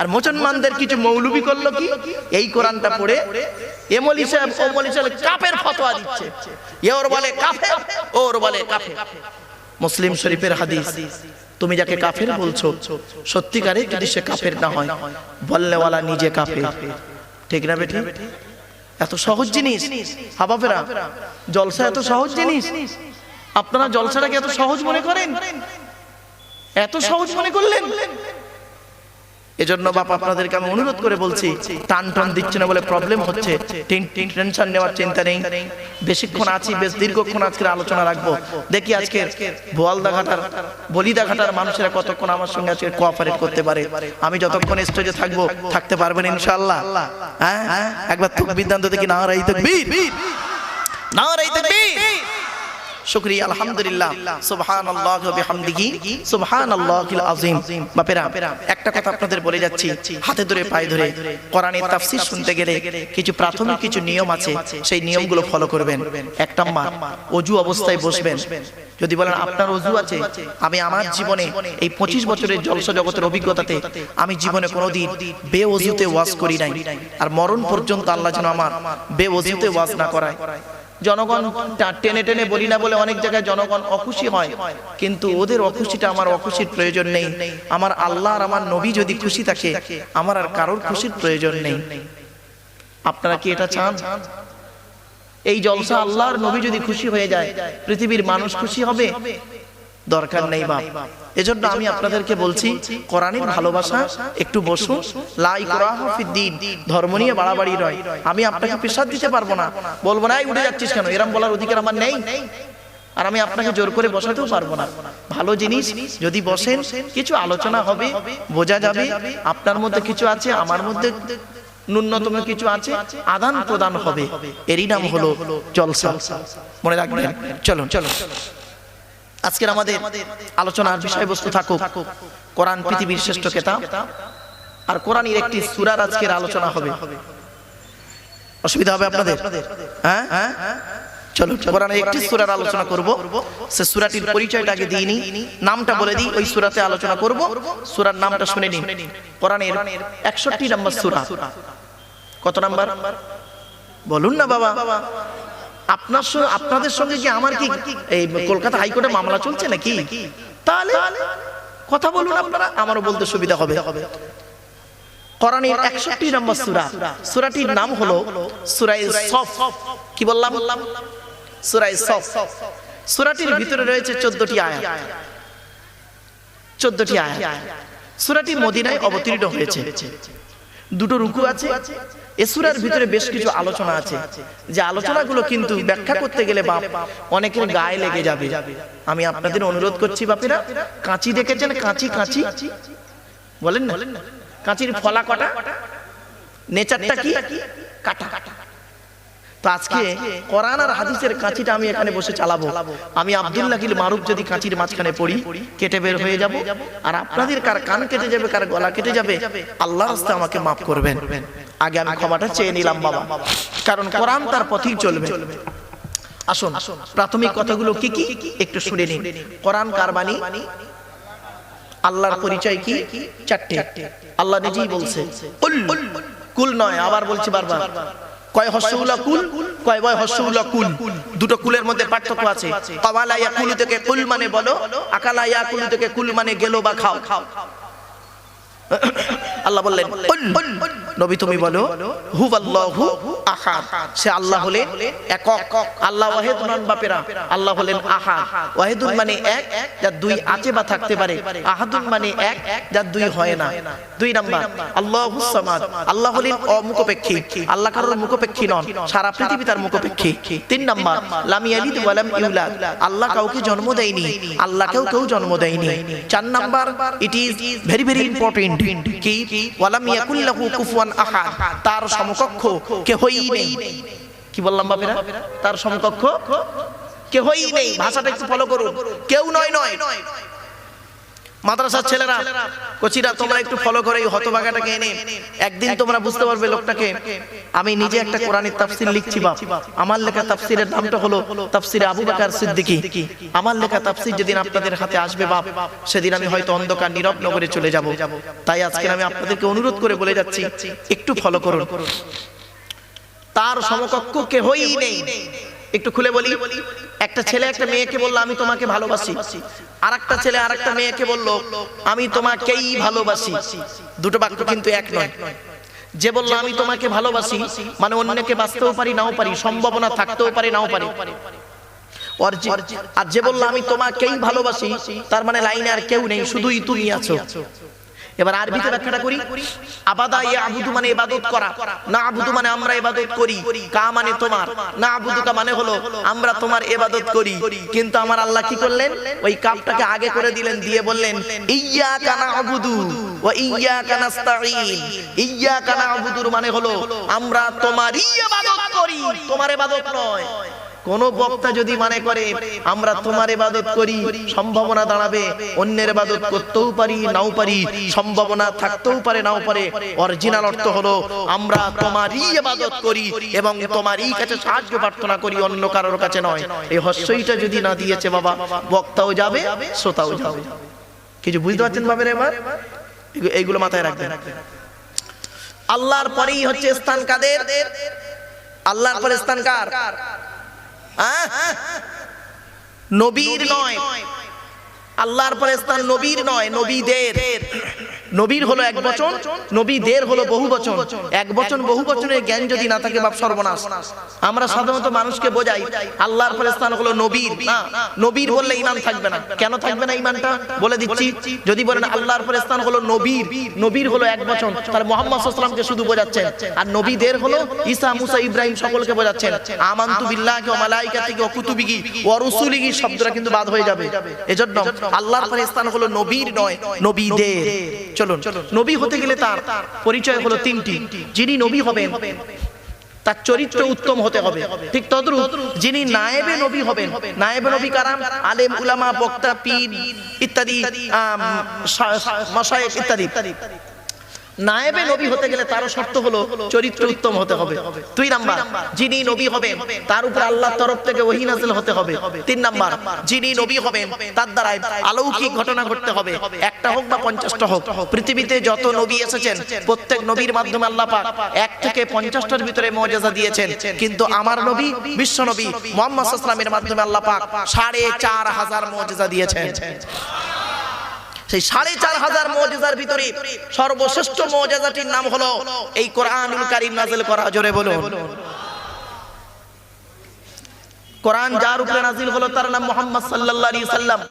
আর মুসলমানদের কিছু মৌলবি করল কি? এই কোরআনটা পড়ে এমলি সাহেব ওমলি সাহেব ফতোয়া দিচ্ছে। বলে ওর বলে মুসলিম শরীফের হাদিস, তুমি যাকে কাফের বলছো, সত্যিকারে যদি সে কাফের না হয়, বললেওয়ালা নিজে কাফের। ঠিক না বেটি? এত সহজ জিনিস। হাবাফেরা জলসা এত সহজ জিনিস। আপনারা জলসাটাকে এত সহজ মনে করেন? এত সহজ মনে করলেন? এজন্য বাপ, আপনাদেরকে আমি অনুরোধ করে বলছি টান টান দিচ্ছে না বলে প্রবলেম হচ্ছে। টেনশন নেওয়ার চিন্তা নেই। বেশিক্ষণ আছি, বেশ দীর্ঘক্ষণ আজকের আলোচনা রাখব। দেখি আজকে বোয়ালদা ঘাটার বলিদা ঘাটার মানুষেরা কতক্ষণ আমার সঙ্গে আজকে কোঅপারেট করতে পারে। আমি যতক্ষণ স্টেজে থাকব, থাকতে পারবেন ইনশাআল্লাহ। হ্যাঁ? একবার তুকবির দান দেখি না রাই তকবীর। না রাই তকবীর। শুকরিয়া, আলহামদুলিল্লাহ। সুবহানাল্লাহ ওয়া বিহামদিহি। সুবহানাল্লাহিল আযীম। বাপেরা, একটা কথা আপনাদের বলে যাচ্ছি। হাতে ধরে, পায়ে ধরে। কোরআনের তাফসীর শুনতে গেলে কিছু প্রাথমিক কিছু নিয়ম আছে, সেই নিয়মগুলো ফলো করবেন। এক নাম্বার, অজু অবস্থায় বসবেন। যদি বলেন, আপনার অজু আছে, আমি আমার জীবনে এই পঁচিশ বছরের জলসা জগতের অভিজ্ঞতাতে আমি জীবনে কোনোদিন বে অজুতে ওয়াজ করি নাই। আর মরণ পর্যন্ত আল্লাহ যেন আমার বে অজুতে ওয়াজ না করায়। জনগণ টেনে টেনে বলি না বলে অনেক জায়গায় জনগণ অখুশি হয়, কিন্তু ওদের অখুশিটা আমার অখুশির প্রয়োজন নেই। আমার আল্লাহ আর আমার নবী যদি খুশি থাকে, আমার আর কারোর খুশির প্রয়োজন নেই। আপনারা কি এটা চান? এই জলসা আল্লাহর নবী যদি খুশি হয়ে যায়, পৃথিবীর মানুষ খুশি হবে? দরকার নেই বাপ। এজন্য আমি আপনাদেরকে বলছি কোরআনের ভালোবাসা একটু বসুন। লাই কোরআহ ফিদ্দিন ধর্ম নিয়ে বাড়াবাড়ি নয়। আমি আপনাকে পেশাদ দিতে পারব না। বলব না "এই উঠে যাচ্ছিস কেন? এরম বলার অধিকার আমার নেই। আর আমি আপনাকে জোর করে বসাতেও পারব না। ভালো জিনিস যদি বসেন কিছু আলোচনা হবে বোঝা যাবে আপনার মধ্যে কিছু আছে আমার মধ্যে ন্যূনতম কিছু আছে আদান প্রদান হবে। এরই নাম হলো জলসা। মনে রাখবেন। চলুন চলুন। আজকের আমাদের আলোচনার বিষয়বস্তু থাকুক, কোরআন পৃথিবীর শ্রেষ্ঠ কেতাব আর কোরআনের একটি সূরার আজকের আলোচনা হবে। অসুবিধা হবে আপনাদের? হ্যাঁ? হ্যাঁ চলো একটি সূরার আলোচনা করব। সে সূরাটির পরিচয়টা আগে নামটা বলে দিই, ওই সূরাতে আলোচনা করব। সূরার নামটা শুনে নিন। কোরআনের 61 নম্বর সূরা। কত নাম্বার? বলুন না বাবা। আপনার সঙ্গে আপনাদের সঙ্গে কি আমার কি এই কলকাতা হাইকোর্টে মামলা চলছে নাকি? তাহলে কথা বলুন আপনারা, আমারও বলতে সুবিধা হবে। কোরআনের 61 নম্বর সূরা। সূরাটির নাম হলো সূরায়ে সফ। কি বললাম? সূরায়ে সফ। সূরাটির ভিতরে রয়েছে 14টি আয়াত। 14টি আয়াত। সূরাটি মদিনায় অবতীর্ণ হয়েছে। দুটো রুকু আছে। এ সূরার ভিতরে বেশ কিছু আলোচনা আছে। যে আলোচনাগুলো কিন্তু ব্যাখ্যা করতে গেলে বাপ অনেকের গায়ে লেগে যাবে। আমি আপনাদের অনুরোধ করছি বাপেরা, কাঁচি দেখেছেন কাঁচি কাঁচি। বলেন না? কাঁচির ফলা কটা? নেচারটা কি? কাটা কাটা। আজকে কোরআন আর হাদিসের কাঁচিটা আমি এখানে বসে চালাবো। আমি আব্দুল্লাহ মারুফ যদি কাঁচির মাঝখানে পড়ি, কেটে বের হয়ে যাব। আর আপনাদের কার কান কেটে যাবে, কার গলা কেটে যাবে আল্লাহ রাস্তা আমাকে মাফ করবেন। আগে আমি ক্ষমাটা চেয়ে নিলাম, বাবা। কারণ কোরআন তার পথেই চলবে। আসুন, প্রাথমিক কথাগুলো কি কি? একটু শুনে নিন। কোরআন কার বাণী? আল্লাহর পরিচয় কি? চারটে। আল্লাহ নিজেই বলছে কুল নয়। আবার বলছি বারবার কয় হর্ষউলা কুল? কয় বয় হর্ষউলা কুল? দুটো কুলের মধ্যে পার্থক্য আছে। কাওয়ালা ইয়াকুলু থেকে কুল মানে বলো। আকালা ইয়াকুলু থেকে কুল মানে গেলো বা খাও। খাও। আল্লাহ বললেন নবী তুমি বলো হুয়াল্লাহু আহাদ। সে আল্লাহ হলেন একক। আল্লাহ ওয়াহিদ নন বাপেরা। আল্লাহ হলেন আহাদ। ওয়াহিদুন মানে এক যার দুই আছে বা থাকতে পারে। আহাদুন মানে এক যার দুই হয় না। দুই নাম্বার। আল্লাহুস সামাদ। আল্লাহ হলেন অমুখপেক্ষী। আল্লাহ কারোর মুখপেক্ষী নন। সারা পৃথিবী তার মুখপেক্ষী। তিন নাম্বার। লাম ইয়ালিদ ওয়া লাম ইউলাদ। আল্লাহ কাউকে জন্ম দেয়নি। আল্লাহকেও কেউ জন্ম দেয়নি। চার number it is very very important কি ওয়ালাম ইয়াকুল্লাহু কুফুয়ান আহাদ। তার সমকক্ষ কেহই নেই। কি বললাম বাপেরা? তার সমকক্ষ কেহই নেই। ভাষাটা একটু ফলো করুন। কেউ নয় নয়। নয়। মাদ্রাসার ছেলেরা কোচিরা তোমরা একটু ফলো করে এই হতভাগাটাকে এনে একদিন তোমরা বুঝতে পারবে লোকটাকে আমি নিজে একটা কোরআনের তাফসির লিখছি বাপ। আমার লেখা তাফসিরের নামটা হলো তাফসিরে আবু বকর সিদ্দিকী। আমার লেখা তাফসির যেদিন আপনাদের হাতে আসবে বাপ সেদিন আমি হয়তো অন্ধকার নীরব নগরে চলে যাব। তাই আজকে আমি আপনাদেরকে অনুরোধ করে বলে যাচ্ছি একটু ফলো করুন। তার সমকক্ষ কেহই নেই। একটু খুলে বলি। একটা ছেলে, একটা মেয়েকে বলল, আমি তোমাকে ভালোবাসি। আর একটা ছেলে আর একটা মেয়েকে বলল, আমি তোমাকেই ভালোবাসি। দুটো বাক্য কিন্তু এক নয়। যে বলল, আমি তোমাকে ভালোবাসি মানে অন্যকে বাঁচতেও পারি, নাও পারি, সম্ভাবনা থাকতেও পারে, নাও পারে। আর যে- বলল, আমি তোমাকেই ভালোবাসি, তার মানে লাইনে আর কেউ নেই, শুধুই তুমি আছো। এবার আরবিতে ব্যাখ্যাটা করি। আবাদা ইয়া আবুদু মানে ইবাদত করা। না আবুদু মানে আমরা ইবাদত করি। কা মানে তোমার। না আবুদু কা মানে হলো আমরা তোমার ইবাদত করি। কিন্তু আমার আল্লাহ কি করলেন? ওই কাপটাকে আগে করে দিলেন দিয়ে বললেন ইয়া কানা আবুদু ও ইয়া কানাস্তাইন ইয়া কানা আবুদুর মানে হলো আমরা তোমারই ইবাদত করি। তোমার ইবাদত নয়। কোন বক্তা যদি মানে করে, আমরা তোমার ইবাদত করি, সম্ভাবনা দাঁড়াবে, অন্যের ইবাদত করতেও পারি, নাও পারি, সম্ভাবনা থাকতেও পারে, নাও পারে। অরিজিনাল অর্থ হলো, আমরা তোমারই ইবাদত করি এবং তোমারই কাছে সাহায্য প্রার্থনা করি, অন্য কারোর কাছে নয়। এই হস্যইটা যদি না দিয়েছে বাবা, বক্তাও যাবে, শ্রোতাও যাবে। কিছু বুঝতে পারছেন বাবের এবার? এইগুলো মাথায় রাখবেন। আল্লাহর পরেই হচ্ছে স্থান কাদের? আল্লাহর পরে স্থান কার? নবীর নয়। আল্লাহর পরে নবীর নয় নবীদের। নবীর হলো এক বচন নবীদের হলো বহু বচন। এক বচন বহু বচনের জ্ঞান যদি না থাকে বাপ সর্বনাশ। আমরা সাধারণত মানুষকে বোঝাই, আল্লাহর ফলে স্থান হলো নবীর। না, নবীর বললে ইমান থাকবে না। কেন থাকবে না ইমানটা? বলে দিচ্ছি, যদি বলেন আল্লাহর ফলে স্থান হলো নবীর নবীর হলো এক বচন, তার মোহাম্মদ সাল্লামকে শুধু বোঝাচ্ছেন। আর নবীদের হলো ঈসা, মুসা, ইব্রাহিম সকলকে বোঝাচ্ছেন। আমান্তু বিল্লাহি ওয়া মালাইকাতিহি ওয়া কুতুবিহি ওয়া রুসুলিহি শব্দটা কিন্তু বাদ হয়ে যাবে। এজন্য আল্লাহর ফলে স্থান হলো নবীর নয়, নবী নবীদের চলুন নবী হতে গেলে তার পরিচয় হলো তিনটি। যিনি নবী হবেন তার চরিত্র উত্তম হতে হবে। ঠিক তদ্রুপ যিনি নায়েবে নবী হবেন নায়েবে নবী কারাম আলেম উলামা বক্তা পীর ইত্যাদি। মাশায়েখ ইত্যাদি। নায়েবে নবী হতে গেলে তারও শর্ত হলো চরিত্র উত্তম হতে হবে। দুই নাম্বার যিনি নবী হবেন তার উপর আল্লাহর তরফ থেকে ওহী নাযিল হতে হবে। তিন নাম্বার যিনি নবী হবেন তার দ্বারা অলৌকিক ঘটনা ঘটতে হবে। একটা হোক বা পঞ্চাশটা হোক পৃথিবীতে যত নবী এসেছেন প্রত্যেক নবীর মাধ্যমে আল্লাহ পাক এক থেকে পঞ্চাশটার ভিতরে মর্যাদা দিয়েছেন। কিন্তু আমার নবী বিশ্ব নবী মোহাম্মদ সাল্লামের মাধ্যমে আল্লাহ পাক সাড়ে চার হাজার মর্যাদা দিয়েছেন সেই সাড়ে চার হাজার মৌজার ভিতরে সর্বশ্রেষ্ঠ মৌজাটির নাম হলো এই কোরআনুল কারিম নাজিল করা জোরে বলো কোরআন যার উপরে নাজিল হলো তার নাম মোহাম্মদ সাল্লাল্লাহু আলাইহি সাল্লাম।